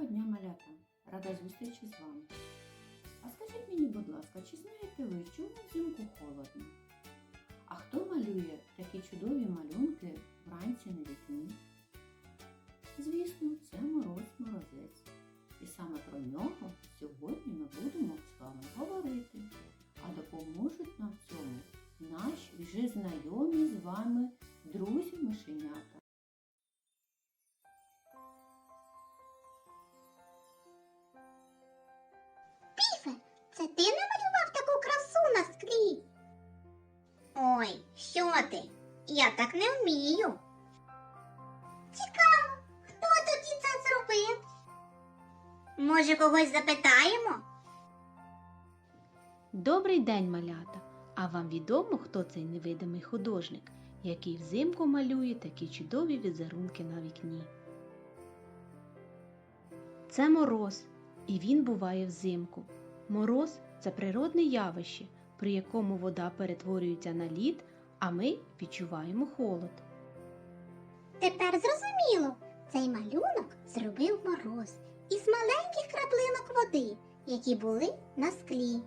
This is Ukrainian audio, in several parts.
Доброго дня, малята! Рада зустрічі з вами. А скажіть мені, будь ласка, чи знаєте ви, чому взимку холодно? А хто малює такі чудові малюнки вранці на вікні? Звісно, це мороз морозець. І саме про нього сьогодні ми будемо з вами говорити. А допоможуть нам в цьому наші вже знайомі з вами Я так не вмію. Цікаво, хто тоді це зробив? Може, когось запитаємо? Добрий день, малята! А вам відомо, хто цей невидимий художник, який взимку малює такі чудові візерунки на вікні? Це мороз, і він буває взимку. Мороз це природне явище, при якому вода перетворюється на лід, а ми відчуваємо холод. Тепер зрозуміло, цей малюнок зробив мороз із маленьких краплинок води, які були на склі.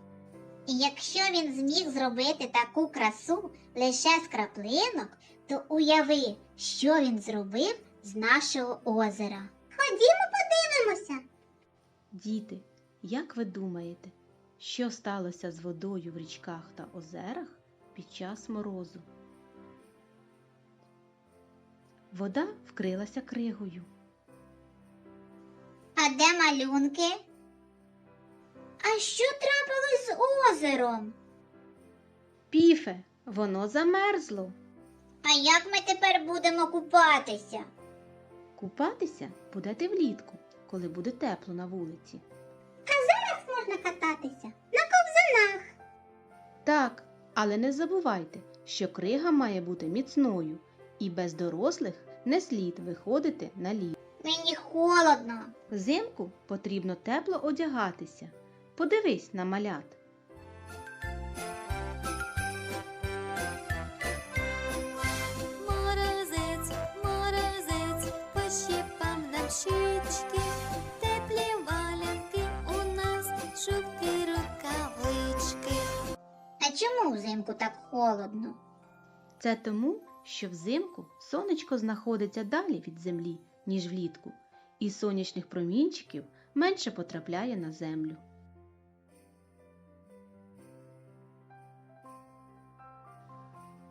І якщо він зміг зробити таку красу лише з краплинок, то уяви, що він зробив з нашого озера. Ходімо подивимося. Діти, як ви думаєте, що сталося з водою в річках та озерах під час морозу? Вода вкрилася кригою. А де малюнки? А що трапилось з озером? Піфе, воно замерзло. А як ми тепер будемо купатися? Купатися будете влітку, коли буде тепло на вулиці. Зараз можна кататися на ковзанах. Так, але не забувайте, що крига має бути міцною, і без дорослих не слід виходити на лід. Мені холодно. Взимку потрібно тепло одягатися. Подивись на малят. Взимку так холодно? Це тому, що взимку сонечко знаходиться далі від землі, ніж влітку, і сонячних промінчиків менше потрапляє на землю.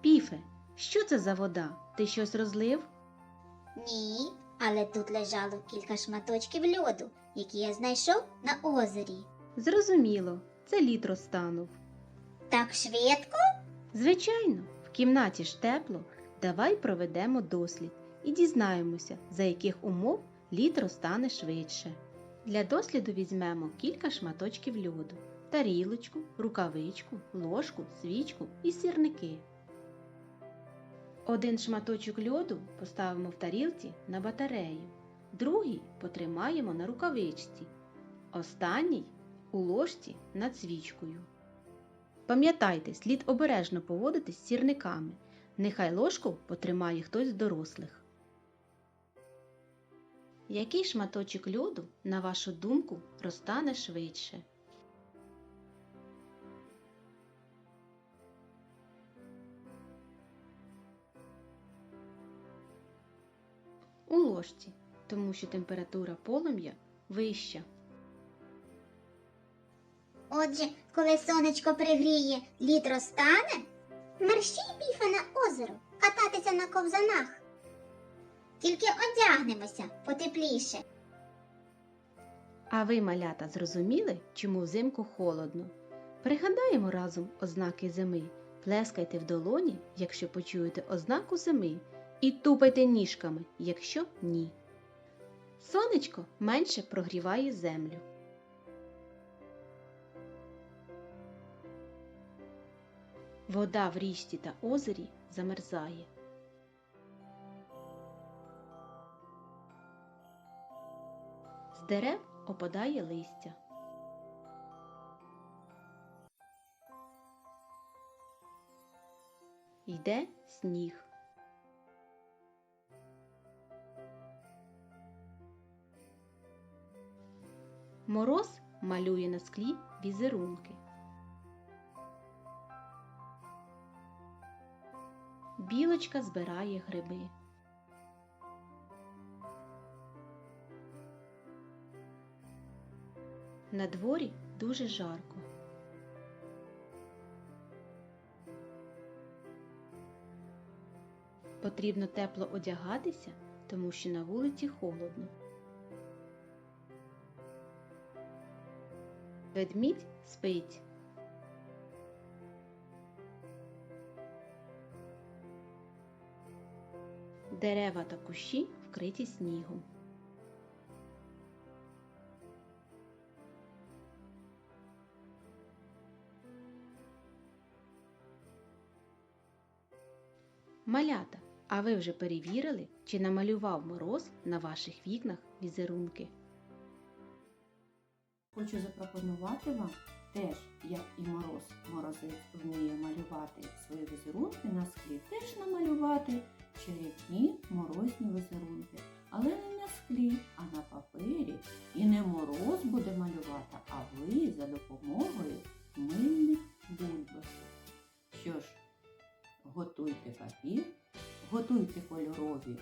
Піфе, що це за вода? Ти щось розлив? Ні, але тут лежало кілька шматочків льоду, які я знайшов на озері. Зрозуміло, це лід розтанув. Так швидко? Звичайно, в кімнаті ж тепло. Давай проведемо дослід і дізнаємося, за яких умов лід розтане швидше. Для досліду візьмемо кілька шматочків льоду, тарілочку, рукавичку, ложку, свічку і сірники. Один шматочок льоду поставимо в тарілці на батарею, другий потримаємо на рукавичці, останній у ложці над свічкою. Пам'ятайте, слід обережно поводитись з сірниками. Нехай ложку потримає хтось з дорослих. Який шматочок льоду, на вашу думку, розтане швидше? У ложці, тому що температура полум'я вища. Отже, коли сонечко пригріє, лід розтане? Мерщій біфа на озеро, кататися на ковзанах. Тільки одягнемося потепліше. А ви, малята, зрозуміли, чому взимку холодно? Пригадаємо разом ознаки зими. Плескайте в долоні, якщо почуєте ознаку зими, і тупайте ніжками, якщо ні. Сонечко менше прогріває землю. Вода в річці та озері замерзає. З дерев опадає листя. Йде сніг. Мороз малює на склі візерунки. Білочка збирає гриби. На дворі дуже жарко. Потрібно тепло одягатися, тому що на вулиці холодно. Ведмідь спить. Дерева та кущі вкриті снігом. Малята, а ви вже перевірили, чи намалював мороз на ваших вікнах візерунки? Хочу запропонувати вам теж, як і мороз, морозець вміє малювати свої візерунки на склі, теж намалювати чарівні морозні візерунки. Але не на склі, а на папері. І не мороз буде малювати, а ви за допомогою мильних бульбашок. Що ж, готуйте папір, готуйте кольорові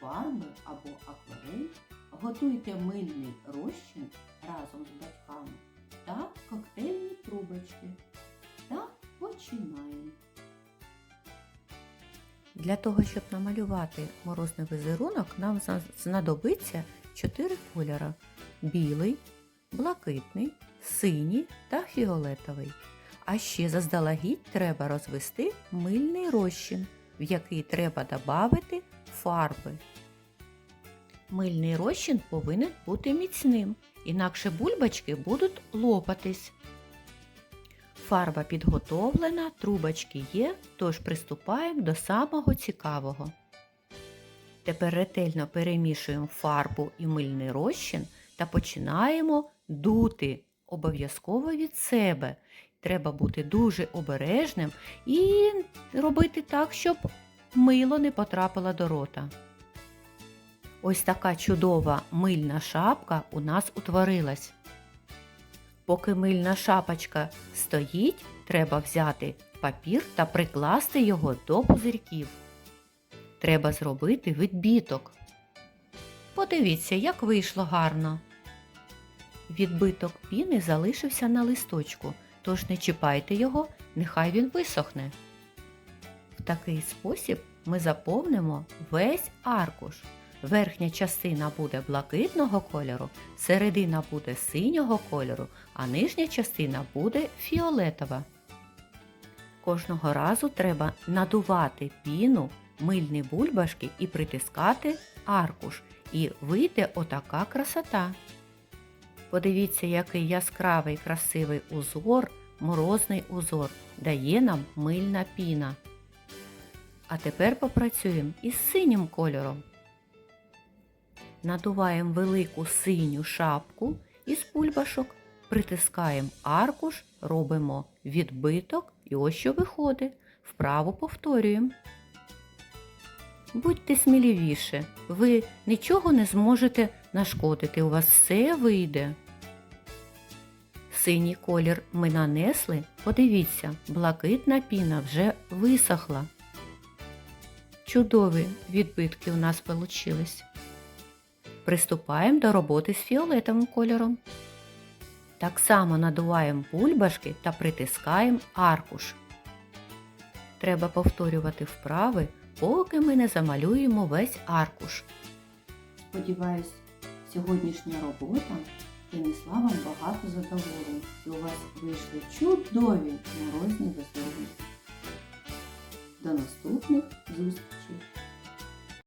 фарби або акварель, готуйте мильний розчин разом з батьками та коктейльні трубочки. Та починаємо. Для того, щоб намалювати морозний візерунок, нам знадобиться чотири кольори: білий, блакитний, синій та фіолетовий. А ще заздалегідь треба розвести мильний розчин, в який треба додати фарби. Мильний розчин повинен бути міцним, інакше бульбочки будуть лопатись. Фарба підготовлена, трубочки є, тож приступаємо до самого цікавого. Тепер ретельно перемішуємо фарбу і мильний розчин та починаємо дути обов'язково від себе. Треба бути дуже обережним і робити так, щоб мило не потрапило до рота. Ось така чудова мильна шапка у нас утворилась. Поки мильна шапочка стоїть, треба взяти папір та прикласти його до пузирьків. Треба зробити відбіток. Подивіться, як вийшло гарно. Відбиток піни залишився на листочку, тож не чіпайте його, нехай він висохне. В такий спосіб ми заповнимо весь аркуш. Верхня частина буде блакитного кольору, середина буде синього кольору, а нижня частина буде фіолетова. Кожного разу треба надувати піну, мильні бульбашки і притискати аркуш. І вийде отака красота. Подивіться, який яскравий красивий узор, морозний узор дає нам мильна піна. А тепер попрацюємо із синім кольором. Надуваємо велику синю шапку із бульбашок, притискаємо аркуш, робимо відбиток і ось що виходить. Вправо повторюємо. Будьте сміливіше, ви нічого не зможете нашкодити, у вас все вийде. Синій колір ми нанесли, подивіться, блакитна піна вже висохла. Чудові відбитки у нас вийшли. Приступаємо до роботи з фіолетовим кольором. Так само надуваємо бульбашки та притискаємо аркуш. Треба повторювати вправи, поки ми не замалюємо весь аркуш. Сподіваюсь, сьогоднішня робота принесла вам багато задоволень і у вас вийшли чудові морозні веселі. До наступних зустрічей!